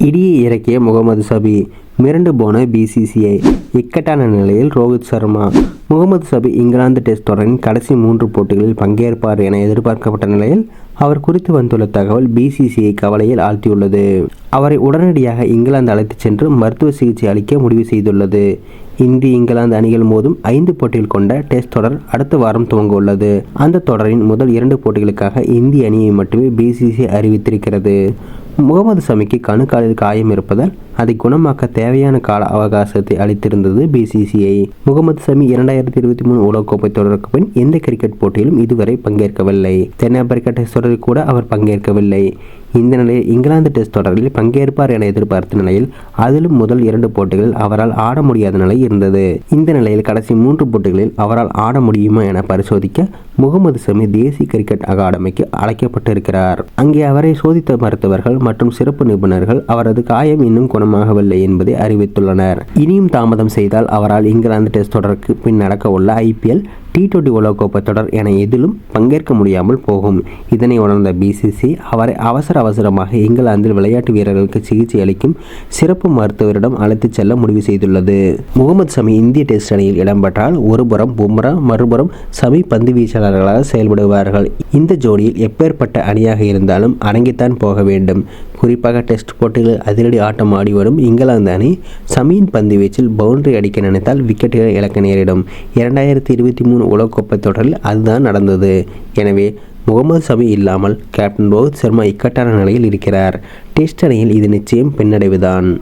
இடியை இறக்கிய முகமது சபி மிரண்டு போன பிசிசிஐ இக்கட்டான நிலையில் ரோஹித் சர்மா முகமது சபி இங்கிலாந்து டெஸ்ட் தொடரின் கடைசி மூன்று போட்டிகளில் பங்கேற்பார் என எதிர்பார்க்கப்பட்ட நிலையில் அவர் குறித்து வந்துள்ள தகவல் பிசிசிஐ கவலையில் ஆழ்த்தியுள்ளது. அவரை உடனடியாக இங்கிலாந்து அழைத்துச் சென்று மருத்துவ சிகிச்சை அளிக்க முடிவு செய்துள்ளது. இந்திய இங்கிலாந்து அணிகள் மோதும் ஐந்து போட்டிகள் கொண்ட டெஸ்ட் தொடர் அடுத்த வாரம் துவங்க உள்ளது அந்த தொடரின் முதல் இரண்டு போட்டிகளுக்காக இந்திய அணியை மட்டுமே பிசிசிஐ அறிவித்திருக்கிறது. முகமது சமிக்கு கணுக்காலில் காயம் இருப்பதால் அதை குணமாக்க தேவையான கால அவகாசத்தை அளித்திருந்தது பிசிசிஐ முகமது சமி இரண்டாயிரத்தி இருபத்தி மூணு உலகக்கோப்பை தொடருக்கு பின் எந்த கிரிக்கெட் போட்டியிலும் இதுவரை பங்கேற்கவில்லை. தென்னாப்பிரிக்கா டெஸ்ட் தொடரில் கூட அவர் பங்கேற்கவில்லை. இந்த நிலையில் இங்கிலாந்து டெஸ்ட் தொடரில் பங்கேற்பார் என எதிர்பார்த்த நிலையில் அதிலும் முதல் இரண்டு போட்டிகளில் அவரால் ஆட முடியாத நிலை இருந்தது. இந்த நிலையில் கடைசி மூன்று போட்டிகளில் அவரால் ஆட முடியுமா என பரிசோதிக்க முகமது சமி தேசிய கிரிக்கெட் அகாடமிக்கு அழைக்கப்பட்டிருக்கிறார். அங்கே அவரை சோதித்த மருத்துவர்கள் மற்றும் சிறப்பு நிபுணர்கள் அவரது காயம் இன்னும் குணமாகவில்லை என்பதை அறிவித்துள்ளனர். இனியும் தாமதம் செய்தால் அவரால் இங்கிலாந்து டெஸ்ட் தொடருக்கு பின் நடக்க உள்ள ஐபிஎல் டி டுவெண்டி உலகக்கோப்பை தொடர் என எதிலும் பங்கேற்க முடியாமல் போகும். இதனை உணர்ந்த பிசிசி அவரை அவசர அவசரமாக இங்கிலாந்தில் விளையாட்டு வீரர்களுக்கு சிகிச்சை அளிக்கும் சிறப்பு மருத்துவரிடம் அழைத்துச் செல்ல முடிவு செய்துள்ளது. முகமது சமி இந்திய டெஸ்ட் அணியில் இடம்பெற்றால் ஒருபுறம் பும்ரா மறுபுறம் சமி பந்து வீச்சாளர்களாக செயல்படுவார்கள். இந்த ஜோடியில் எப்பேற்பட்ட அணியாக இருந்தாலும் அடங்கித்தான் போக வேண்டும். குறிப்பாக டெஸ்ட் போட்டிகளில் அதிரடி ஆட்டம் ஆடி வரும் இங்கிலாந்து அணி சமியின் பந்து வீச்சில் பவுண்டரி அடிக்க நினைத்தால் விக்கெட்டுகளை இழக்க நேரிடும். இரண்டாயிரத்தி இருபத்தி மூணு உலகக்கோப்பை தொடரில் அதுதான் நடந்தது. எனவே முகமது சமி இல்லாமல் கேப்டன் ரோஹித் சர்மா இக்கட்டான நிலையில் இருக்கிறார். டெஸ்ட் அணியில் இது நிச்சயம் பின்னடைவுதான்.